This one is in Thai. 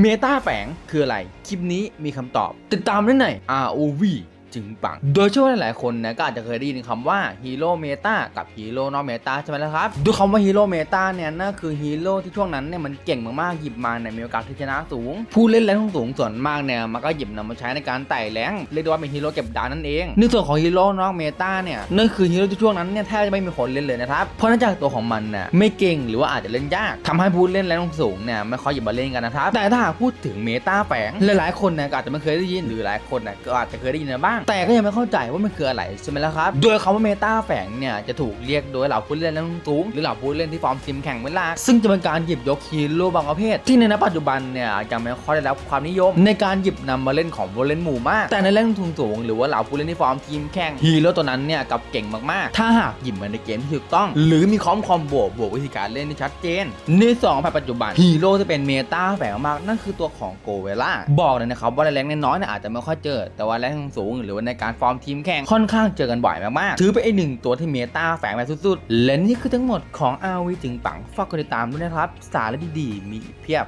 เมตาแฝงคืออะไร คลิปนี้มีคำตอบ ติดตามได้ใน ROV จึงปัง โดยเชื่อว่าหลายๆคนนะก็อาจจะเคยได้ยินคำว่าฮีโร่เมตากับฮีโร่นอกเมตาใช่ไหมล่ะครับดูคำว่าฮีโร่เมตาเนี่ยนั่นคือฮีโร่ที่ช่วงนั้นเนี่ยมันเก่งมากๆหยิบมาเนี่ยมีโอกาสที่ชนะสูง ผู้เล่นแรงสูงส่วนมากเนี่ยมันก็หยิบนำมาใช้ในการไต่แรงเรียกได้ว่าเป็นฮีโร่เก็บดาวนั่นเองในส่วนของฮีโร่นอกเมตาเนี่ยนั่นคือฮีโร่ที่ช่วงนั้นเนี่ยแทบจะไม่มีคนเล่นเลยนะครับเพราะเนื่องจากตัวของมันน่ะไม่เก่งหรือว่าอาจจะเล่นยากทำให้ผู้เล่นแรงสูงเนี่ยไม่ค่อยหยิบมาเล่นกันนะครับแต่ถ้าหากพูดถึงเมตาแฝงหลายๆคนเนี่ยก็อาจจะไม่เคยได้ยินหรือหลายคนเนี่ยก็อาจจะเคยได้ยินมาบ้างแต่ก็ยังไม่เข้าใจว่ามันคืออะไรใช่ไหมล่ะครับ โดยคำว่าเมตาแฝงเนี่ยจะถูกเรียกโดยเหล่าผู้เล่นแรงสูงหรือเหล่าผู้เล่นที่ฟอร์มทีมแข่งเป็นลักซึ่งจะเป็นการหยิบยกฮีโร่บางประเภท ที่ในปัจจุบันเนี่ยยังไม่ค่อยได้รับความนิยม ในการหยิบนำมาเล่นของผู้เล่นหมู่มาก แต่ในแรงทุนสูงหรือว่าเหล่าผู้เล่นที่ฟอร์มทีมแข่งฮีโร่ตัวนั้นเนี่ยกับเก่งมากๆ ถ้าหากหยิบมาในเกมที่ถูกต้อง หรือมีคอมคอมโบบวกวิธีการเล่นที่ชัดเจน ในสองปัจจุบันฮีโร่ที่เป็นเมตาแฝงมากนั่นคือตัวของโกเวล่าบอกเลยนะครับว่าแรงน้อยๆเนี่ยอาจจะไม่ค่อยเจอ แต่ว่าแรงสูงหรือว่าในการฟอร์มทีมแข่งค่อนข้างเจอกันบ่อยมากๆ ถือเป็นอีกหนึ่งตัวที่เมตาแฝงมาสุดๆ และนี่คือทั้งหมดของอาวีถึงปังฝากกดติดตามด้วยนะครับ สาระดีๆมีเพียบ